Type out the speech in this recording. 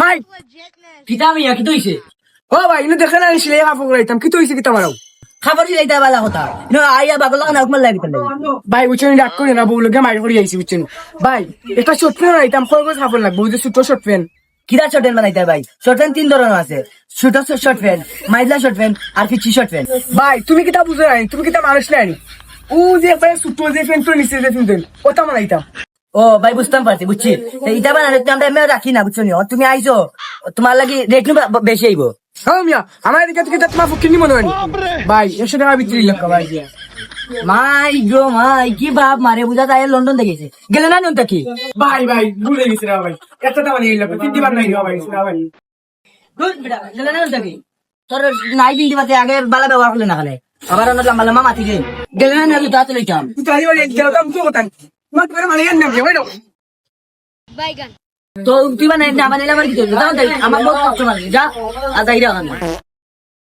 ভাই কিতা মিয়া কি তৈছে ও ভাই ইনো দেখে না আনিছিলে কাপড় করাইতাম কি তৈছে কি তোমারও খাবার তা বালা কথা। ইনো আইয়া বাগলা না হুকমান লাগি তালে ভাই উচ্চনি ডাক করে না বউ মারি করে আইছি উচ্চনি ভাই এটা শর্ট প্যান্ট কয় গজ কাপড় লাগবে? ওই যে ছোট শর্ট প্যান্ট কিরা শর্ট প্যান্ট বানাইতে ভাই? শর্ট প্যান্ট তিন ধরনের আছে। ছোট শর্ট প্যান্ট মাইজলা শর্ট প্যান্ট আর পিচি শর্ট প্যান্ট ভাই তুমি কিতা বুঝো নাই? তুমি কিতা মানুষ নাই? ও যে একবারে ছোট যে প্যান্ট নিচে যে প্যান্ট ওটা মানাইতাম ও ভাই বুঝতাম পারছি বুঝছি। তো ইটা বানালে তো আমরা এমনি রাখি না বুঝছ নি? ও, তুমি আইছো তোমার লাগি রেট নু বেশি আইব। হ্যাঁ মিয়া আমার দিকে থেকে তোমার ফুকিনি মনে হয় ভাই একশো টাকা বিক্রি লক্ষ্য ভাই। মাই গো মাই কি বাপ মারে বুঝা যায় লন্ডন দেখেছে গেলে না নুনটা কি? ভাই ভাই ভুলে গেছি রে ভাই। এত টাকা নিয়ে লক্ষ্য তিনটি বার নাই ভাই না ভাই। গুড বেটা গেলে না নুনটা কি? তোর নাই বিল দিবাতে আগে বালা ব্যবহার করলে না খালে আবার অন্য লম্বা লম্বা মাতি গেলে না নাকি তা চাম তুই তাই বলে গেলাম তো কথা মানে তো তুই মানে না বানাইলে আমার কি করবে আমার বহুত কষ্ট লাগে যা আর যাই রা